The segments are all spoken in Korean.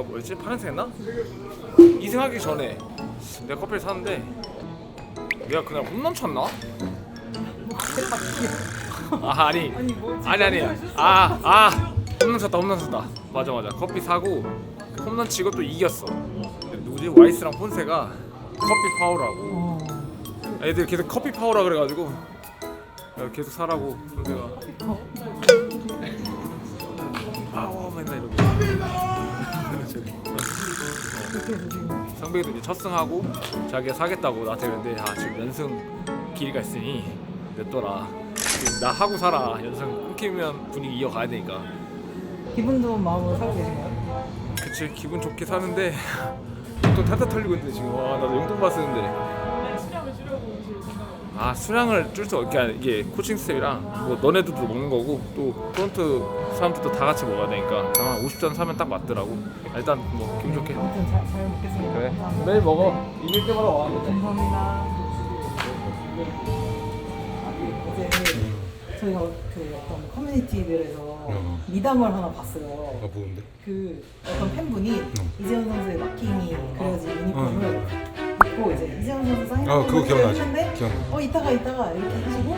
우리가 뭐였지? 파란색 했나? 2승하기 전에 내가 커피를 샀는데 내가 그날 홈런 쳤나? 아 아니. 아니 아니 아아 홈런 쳤다 홈런 쳤다. 맞아 맞아. 커피 사고 홈런 치고 또 이겼어. 근데 누구지? 와이스랑 폰세가 커피 파워라고. 애들 계속 커피 파워라 그래가지고 야, 계속 사라고 폰세가 성백이도 이제 첫 승하고 자기가 사겠다고 나한테 그랬는데 아 지금 연승 길이가 있으니 냅둬라. 지금 나 하고 살아. 연승 끊기면 분위기 이어가야 되니까. 기분 좋은 마음으로 살고 계신가요? 그치 기분 좋게 사는데 용돈 탈탈 털리고 있는데 지금. 와 나도 용돈 받았는데 아 수량을 줄 수 없게 이게 코칭 스텝이랑 뭐 너네들도 먹는 거고 또 프론트 사람들도 다 같이 먹어야 되니까 한 50잔 사면 딱 맞더라고 일단 뭐 기분 좋게 아무튼 잘, 잘 먹겠습니다. 그래 감사합니다. 매일 먹어 이길 때마다 와 감사합니다. 어제 저희가 그 어떤 커뮤니티들에서 미담을 하나 봤어요. 아 뭔데? 그 어떤 팬분이 이재현 선수의 마킹이 그려진 유니폼을 입고 이제 이재현 선수 사인 아 그거 기억나지? 했는데 기억나. 어 이따가 이따가 이렇게 하시고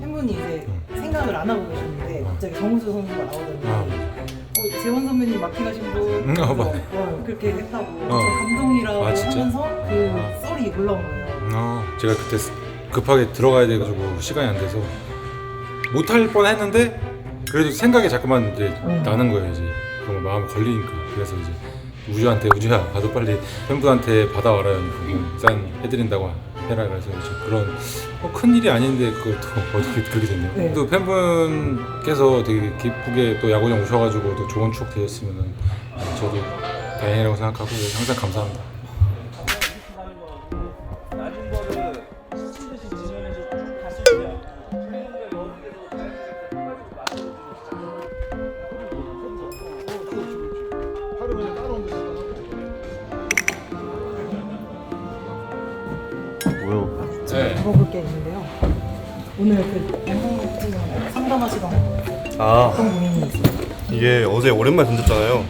팬분이 이제 생각을 안 하고 계셨는데 갑자기 정우수 선수가 나오더니 아. 어, 재원 선배님 마킹하신 분 음, 아, 맞아. 어, 그렇게 했다고 어. 저 감동이라고 아, 진짜? 하면서 그 썰이 올라온 거예요. 아 제가 그때 스- 급하게 들어가야 돼가지고 시간이 안 돼서 못할 뻔했는데 그래도 생각이 자꾸만 이제 음. 나는 거예요 이제 그런 거 마음 걸리니까 그래서 이제 우주한테 우주야 가서 빨리 팬분한테 받아와라 짠 해드린다고 해라 그래서 그런 뭐큰 일이 아닌데 그걸 또 어떻게 그렇게 됐네요. 네. 또 팬분께서 되게 기쁘게 또 야구장 오셔가지고 또 좋은 추억 되셨으면은 저도 다행이라고 생각하고 항상 감사합니다. 오늘 그 양성팀 상담하시던 아 어떤 고민이 있어요? 이게 어제 오랜만에 던졌잖아요.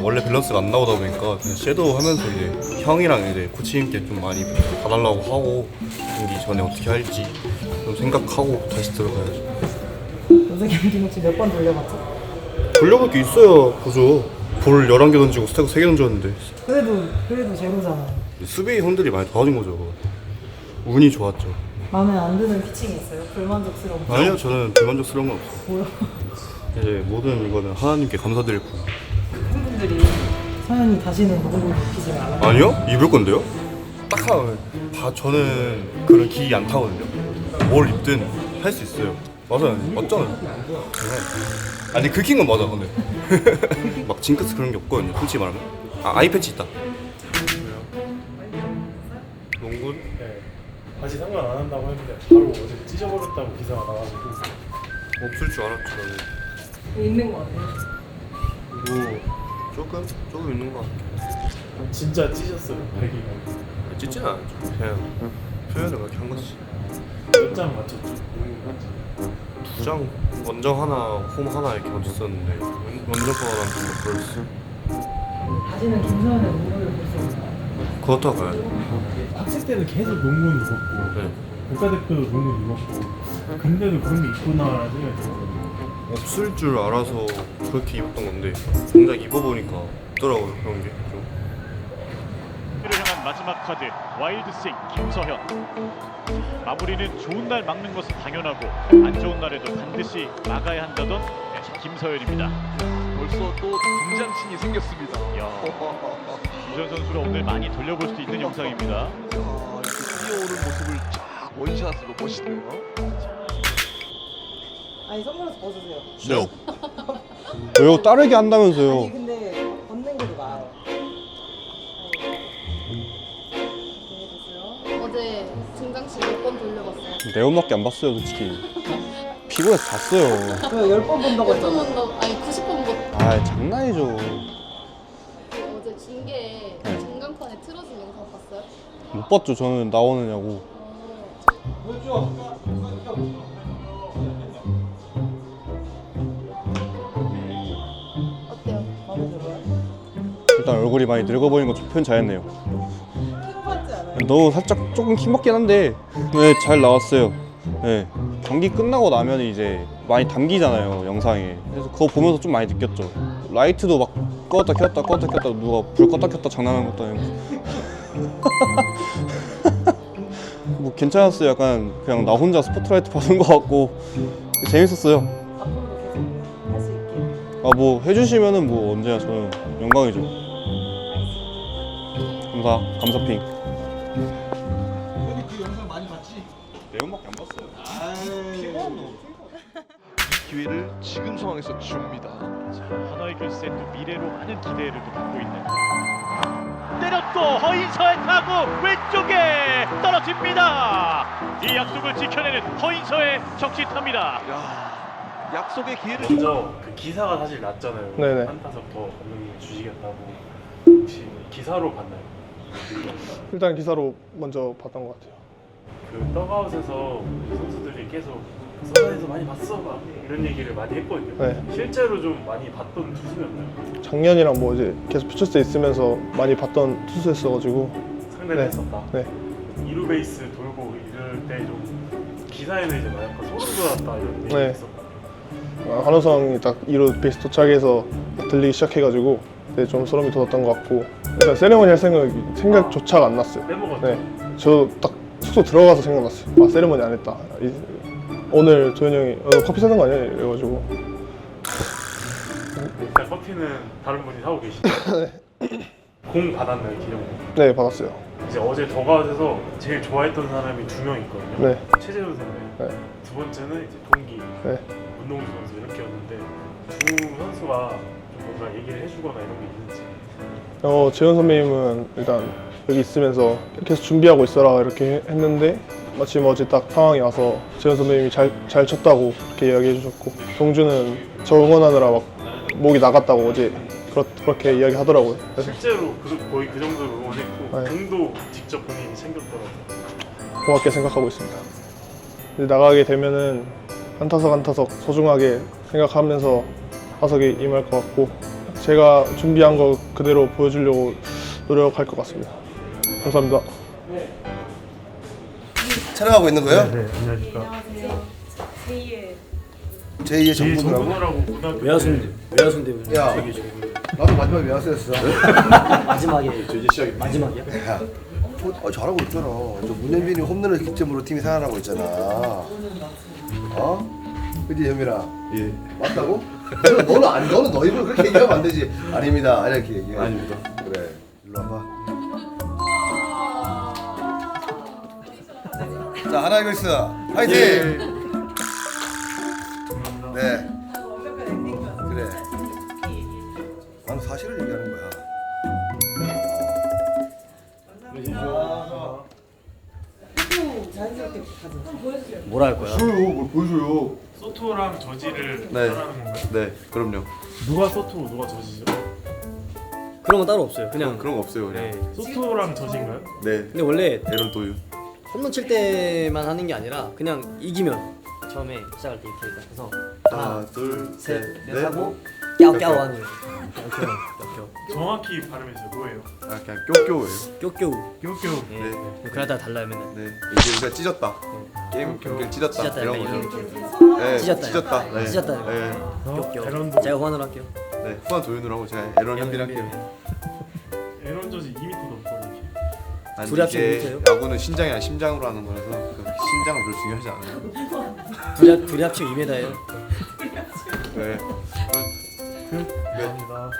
원래 밸런스가 안 나오다 보니까 그냥 섀도우 하면서 이제 형이랑 이제 코치님께 좀 많이 봐달라고 하고 경기 전에 어떻게 할지 좀 생각하고 다시 들어가야죠. 연세 경기 혹시 몇 번 돌려봤죠? 돌려볼 게 있어야 보죠. 볼 11개 던지고 스태그 3개 던졌는데 그래도 그래도 제로잖아요. 수비 형들이 많이 도와준 거죠. 운이 좋았죠. 마음에 안 드는 피칭이 있어요? 불만족스러운 거? 아니요, 저는 불만족스러운 건 없어요. 뭐요? 이제 모든 이거는 하나님께 감사드리고. 팬분들이 서현이 다시는 농구 입히지 말라. 아니요? 입을 건데요? 딱 하나 봐 저는 그런 기이 안 타거든요 뭘 입든 할 수 있어요 맞아요 맞잖아요 네. 아니 긁힌 건 맞아 근데 막 징크스 그런 게 없거든요 솔직히 말하면 아 아이패치 있다 다시 상관 안 한다고 했는데 바로 어제 찢어버렸다고 기사가 나와가지고 없을 줄 알았죠 저는 있는 거 같아요. 뭐 조금? 조금 있는 것 같아요 진짜 찢었어요 백이가 찢지는 않았죠 그냥 표현을 그렇게 한 거지 몇장 맞췄죠? 두장 원정 하나 홈 하나 이렇게 얹었었는데 원정 거랑 좀 그랬어 다시는 김서현의 농구를 볼수 있나요? 그렇다 봐야죠 학생 때는 계속 농구는 입었고 네. 국가대표도 농구 입었고 근데도 그런 게 있구나라는 생각이 들었거든요 없을 줄 알아서 그렇게 입었던 건데 정작 입어보니까 없더라고요 그런 게 좀. 를 향한 마지막 카드 와일드 스윙 김서현 마무리는 좋은 날 막는 것은 당연하고 안 좋은 날에도 반드시 막아야 한다던 김서현입니다 벌써 또 등장신이 생겼습니다. 야, 이전 선수가 오늘 많이 돌려볼 수 있는 영상입니다 아, 이렇게 뛰어오는 모습을 쫙 원샷으로 멋있네요. 아니 선글라스 벗으세요. 네. 왜요? 따르게 한다면서요. 아니 근데 벗는 게 더 나아요. 네, 어제 증강씨 몇번 돌려봤어요? 네 번밖에 안 봤어요, 솔직히. 피곤해서 잤어요. 저 열번 본다고 몇번 했잖아요. 본다고? 아니 90번 본 아, 장난이죠. 못 봤죠, 저는 나오느냐고. 어때요? 마음에 들어요? 일단 얼굴이 많이 늙어 보이는 거 표현 잘했네요. 킹받지 않아요? 너 살짝 조금 킹먹긴 한데 네, 잘 나왔어요. 네. 경기 끝나고 나면 이제 많이 담기잖아요 영상에 그래서 그거 보면서 좀 많이 느꼈죠 라이트도 막 껐다 켰다 껐다 켰다 누가 불 껐다 켰다 장난하는 것도 아니고 뭐 괜찮았어요. 약간 그냥 나 혼자 스포트라이트 받은 것 같고 재밌었어요. 앞으로도 계속 할 수 있게. 아 뭐 해주시면은 뭐 언제나 저는 영광이죠. 감사 감사핑. 내용밖에 안 봤어요. 기회를 지금 상황에서 줍니다. 자, 하나이글스의 또 미래로 많은 기대를 또 받고 있는 때렸고 허인서의 타구 왼쪽에 떨어집니다. 이 약속을 지켜내는 허인서의 적시탑니다. 야, 약속의 기회를 먼저 그 기사가 사실 났잖아요. 네네. 한타석 더 감독님 주시겠다고 혹시 기사로 봤나요? 일단 기사로 먼저 봤던 것 같아요. 그 떡아웃에서 선수들이 계속 선에서 많이 봤어 막 이런 얘기를 많이 했거든요. 네. 실제로 좀 많이 봤던 투수였나요? 작년이랑 뭐 이제 계속 퓨처스에 있으면서 많이 봤던 투수였어가지고 상대를 네. 했었다. 네. 이루 베이스 돌고 이럴 때 좀 기사에는 이제 막 약간 소름 돋았다 이런 얘기 네. 있었다. 아, 한호성이 딱 2루 베이스 도착해서 들리기 시작해가지고 네, 좀 소름이 돋았던 것 같고 일단 세레머니 할 생각이 생각조차가 안 났어요. 빼먹었죠. 네, 저 딱 숙소 들어가서 생각났어요. 아 세레머니 안 했다. 이- 오늘 도현이 형이 어, 너 커피 사는 거 아니야? 이래가지고 일단 커피는 다른 분이 사고 계시죠. 공 받았나요 기념으로? 네 받았어요. 이제 어제 더가웃에서 제일 좋아했던 사람이 두 명 있거든요. 네, 최재훈 선배. 네, 두 번째는 이제 동기 네. 문동주 선수 이렇게였는데 두 선수가 좀 뭔가 얘기를 해주거나 이런 게 있는지. 어, 재현 선배님은 일단 여기 있으면서 계속 준비하고 있어라 이렇게 했는데 마침 어제 딱 상황이 와서 재현 선배님이 잘, 잘 쳤다고 이렇게 이야기해 주셨고 동주는 저 응원하느라 막 목이 나갔다고 어제 그렇, 그렇게 이야기 하더라고요. 그래서 실제로 그, 거의 그 정도로 응원했고 네. 공도 직접 본인이 챙겼더라고요. 고맙게 생각하고 있습니다. 이제 나가게 되면은 한 타석 한 타석 소중하게 생각하면서 타석에 임할 것 같고 제가 준비한 거 그대로 보여주려고 노력할 것 같습니다. 감사합니다. 촬영하고 있는 거예요? 네, 안녕하십니까. 제2의 제2의 제 정부라고? 고등학교 외화순대 외화순대 야. 나도 마지막에 외화수였어. 마지막에 이제 시작 마지막이야? 야, 어, 잘하고 있잖아. 저 문현빈이 홈런을 기점으로 팀이 살아나고 있잖아. 어? 그지 현민아? 예. 맞다고? 너는 아니 너는 너 입으로 그렇게 얘기하면 안 되지. 아닙니다. 아니 이렇게 얘기해. 아닙니다. 그래. 일로 와봐. 자 하나 이글스 파이팅. 네. 그래. 나는 사실을 얘기하는 거야. 뭐라 할 거야? 보여줘요. 뭘 보여줘요. 소토랑 저지를 네. 하는 건가요? 네, 그럼요. 누가 소토 누가 저지죠? 그런 건 따로 없어요. 그냥 그런 거 없어요, 네. 그냥. 소토랑 저지인가요? 네. 근데 원래 에런 도유. 홈런 칠 때만 하는 게 아니라 그냥 이기면 처음에 시작할 때 이렇게 해서 하나, 둘, 셋, 셋, 넷 넷. 하고 깨우깨우 하는 거예요. 정확히 발음해주세요. 뭐예요? 아, 그냥 껴껴예요. 껴껴우. 껴껴. 네. 네. 그러다 달라요 맨날. 네. 이제 우리가 찢었다. 게임 경기를 찢었다. 찢었다, 이런 약간 거죠. 네, 찢었다. 찢었다. 네. 찢었다. 네. 껴껴우. 에런도. 제가 호환을 할게요. 네. 후한 도윤우라고 제가 에런 현빈 할게요. 에런 저지 2m도 넘거든요. 아니, 둘이 합치면 이게 못해요? 야구는 신장이 아니라 심장으로 하는 거라서 그 신장은 별로 중요하지 않아요. 둘이, 합- 둘이 합치면 2m예요. 네. 감사합니다.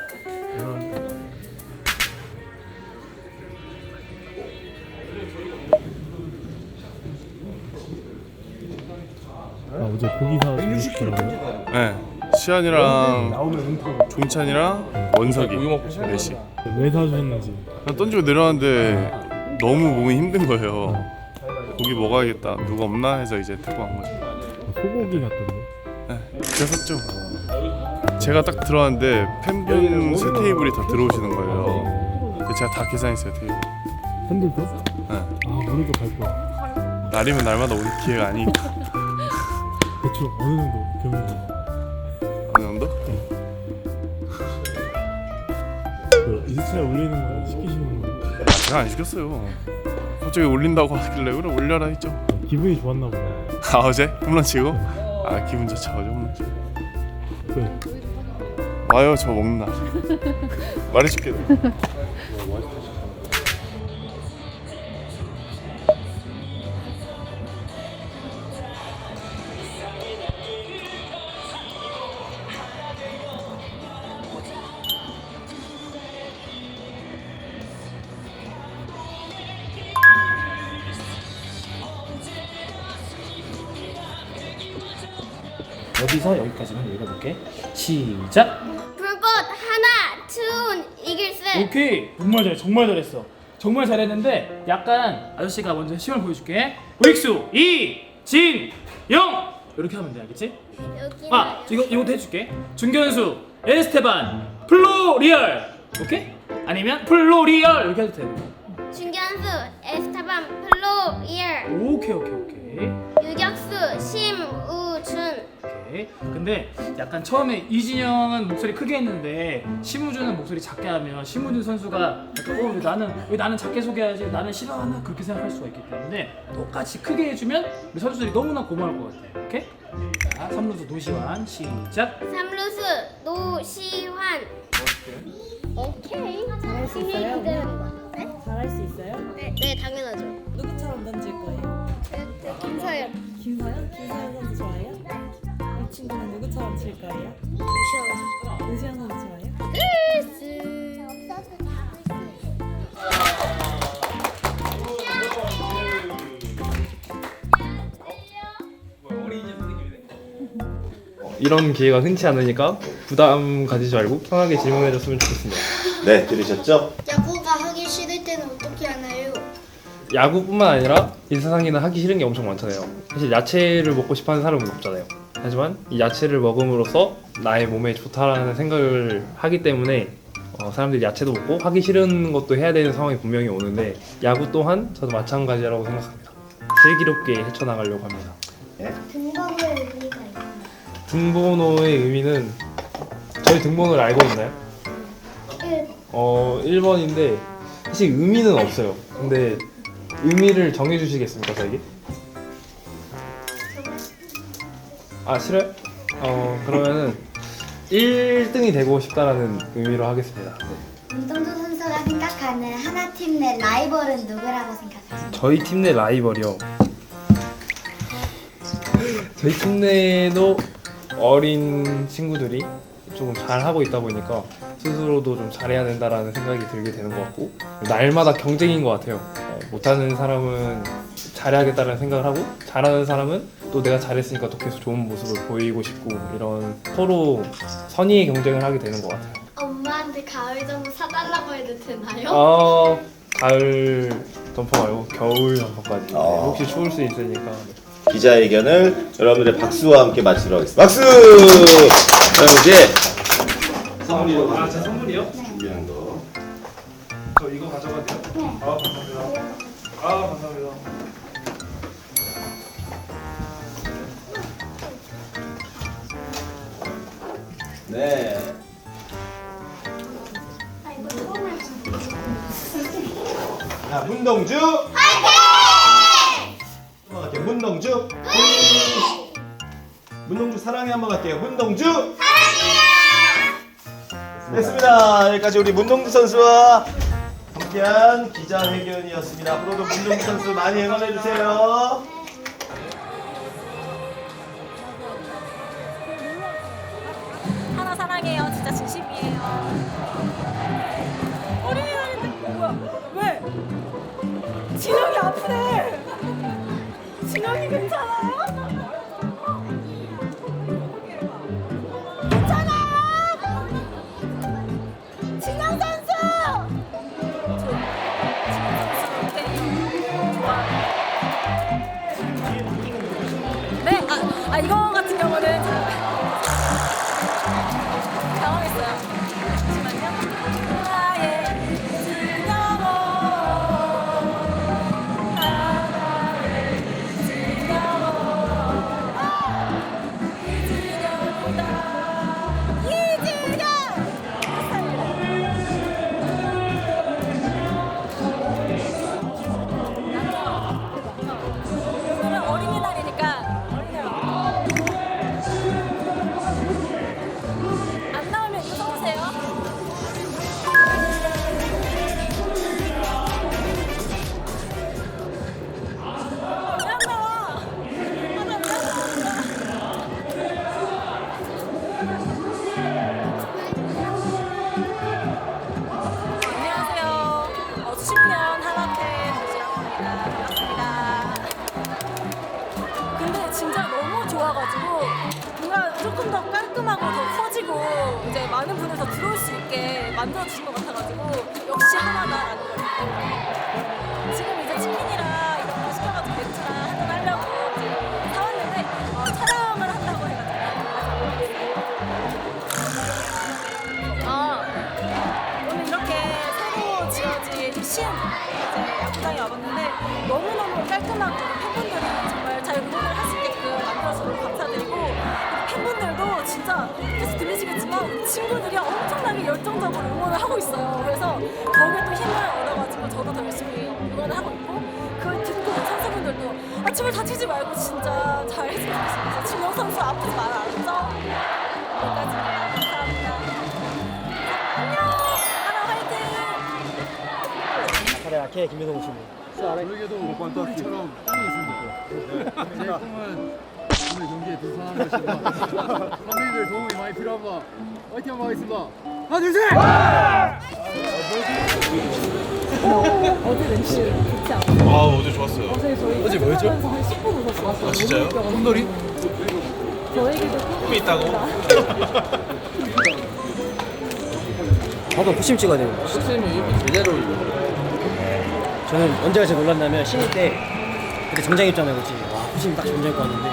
아 어제 고기사 주시더라고요. 네. 시안이랑 종찬이랑 원석이 넷이 왜 사주셨는지. 던지고 내려왔는데 너무 몸이 힘든 거예요. 고기 먹어야겠다. 누가 없나 해서 이제 데리고 간 거죠. 소고기 같던데. 네. 그랬었죠. 제가 딱 들어왔는데 팬분 세 테이블이 다 들어오시는 거예요. 근데 제가 다 계산했어요 테이블. 팬들도? 네. 아 우리도 갈 거야. 날이면 날마다 오는 기회가 아니니까 대충 어느 정도 규모가. 어느 정도? 그 인스타에 올리는 거 시키시는 거 제가 안 시켰어요. 갑자기 올린다고 하길래 그래 올려라 했죠. 기분이 좋았나 보다 아 어제? 홈런 치고? 아 기분 좋죠. 어제 홈런 치고. 네. 와요 저 먹는 날. 말해줄게 여기서 여기까지만 읽어볼게. 시작. 불꽃 하나 투 이길 수 오케이. 정말 잘해. 정말 잘했어. 정말 잘했는데 약간 아저씨가 먼저 시험을 보여줄게. 윅수 이, 진, 영 이렇게 하면 돼, 알겠지? 여기 아, 이거 이것도 해줄게. 준견수, 에스테반, 플로리얼. 오케이? 아니면 플로리얼 이렇게 해도 돼. 중견수 에스타반 플로 이얼 오케이, 오케이, 오케이. 유격수 심우준 오케이. 근데 약간 처음에 이진영은 목소리 크게 했는데 심우준은 목소리 작게 하면 심우준 선수가 약간 어, 왜 나는 왜 나는 작게 소개하지 나는 싫어하나 그렇게 생각할 수가 있기 때문에 똑같이 크게 해주면 우리 선수들이 너무나 고마울 것 같아. 오케이? 자, 삼루수 노시환 시작. 삼루수 노시환 오케이 잘할 수 있어요? 네? 잘할 수 있어요? 네, 네 당연하죠 누구처럼 던질 거예요? 네, 네, 김서연 김서연? 김서연 선수 좋아해요? 이 친구는 누구처럼 칠 거예요? 노시현 선수 좋아해요? 으스 이런 기회가 흔치 않으니까 부담 가지지 말고 편하게 질문해줬으면 좋겠습니다. 네 들으셨죠? 야구뿐만 아니라 이 세상에는 하기 싫은 게 엄청 많잖아요. 사실 야채를 먹고 싶어하는 사람은 없잖아요. 하지만 이 야채를 먹음으로써 나의 몸에 좋다라는 생각을 하기 때문에 어, 사람들이 야채도 먹고 하기 싫은 것도 해야 되는 상황이 분명히 오는데 야구 또한 저도 마찬가지라고 생각합니다. 슬기롭게 헤쳐나가려고 합니다. 등번호의 의미가 있나요? 등번호의 의미는 저희 등번호를 알고 있나요? 일. 어 1번인데 사실 의미는 없어요. 근데 의미를 정해 주시겠습니까, 저에게? 아, 싫어요? 어, 그러면은 1등이 되고 싶다라는 의미로 하겠습니다. 운동도 선수가 생각하는 하나 팀 내 라이벌은 누구라고 생각하세요? 저희 팀 내 라이벌이요. 저희 팀 내도 어린 친구들이 조금 잘 하고 있다 보니까 스스로도 좀 잘해야 된다라는 생각이 들게 되는 것 같고 날마다 경쟁인 것 같아요. 어, 못하는 사람은 잘해야겠다는 생각을 하고 잘하는 사람은 또 내가 잘했으니까 더 계속 좋은 모습을 보이고 싶고 이런 서로 선의의 경쟁을 하게 되는 것 같아요. 엄마한테 가을 점프 사달라고 해도 되나요? 어 가을 점퍼 말고 겨울 점퍼까지 어. 혹시 추울 수 있으니까 기자회견을 여러분들의 박수와 함께 마치도록 하겠습니다. 박수! 그럼 이제 선물이요. 아, 제 선물이요? 준비한 거. 저 이거 가져가도 돼요? 아 감사합니다. 아 감사합니다. 네. 자, 문동주. 문동주. 문동주 사랑해 한번 갈게요. 문동주. 사랑해요. 됐습니다. 여기까지 우리 문동주 선수와 함께한 기자회견이었습니다. 앞으로도 문동주 선수 많이 응원해 주세요. 하나 사랑해요. 진짜 진심이에요. 진영이 괜찮아요? 네, 아, 아 이거 같은 경우는 당황했어요. 아케 김효동 씨. 우리에게도 목관또처럼 꿈이 있습니다. 제 꿈은 오늘 경기에 등산하는 것입니다. 선배님들 도움이 많이 필요합니다. 화이팅 한번 하겠습니다. 하나 둘 셋! 어제 렌치 좋지 않았어요? 아 어제 좋았어요. 어제 저희 어제 뭐였죠? 한 10분 웃었어요. 아 진짜요? 홈놀이? 저에게도 꿈이 있다고? 저도 후심 찍어야 돼요. 후심이 제대로 저는 언제가 제일 놀랐냐면 신인 때 그때 정장 입잖아요, 그렇지? 와, 후심 딱 정장 입고 왔는데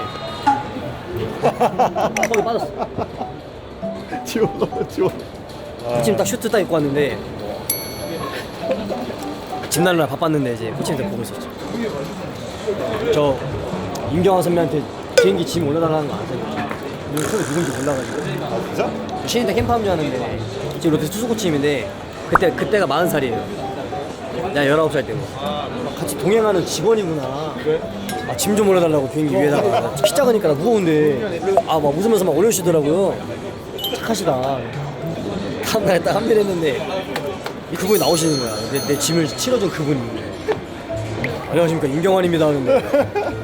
거기 빠졌어. 지워 지워. 후심 딱 슈트 딱 입고 왔는데 집 날라 바빴는데 이제 코치한테 보고 있었죠. 저 임경환 선배한테 비행기 짐 올려달라는 거 아세요? 오늘 소리 누군지 몰라가지고. 아 진짜? 신인 때 캠프하는 줄 아는데 지금 롯데 투수 코치님인데 그때 그때가 40 살이에요. 내가 19살 때고 같이 동행하는 직원이구나. 아, 짐 좀 올려달라고 비행기 위에다가 키 작으니까 나 무거운데 아 막 웃으면서 막 올려주더라고요. 착하시다. 다음날에 딱 한별 했는데 이 그분이 나오시는 거야. 내, 내 짐을 실어준 그분이. 안녕하십니까 임경환입니다 하는데.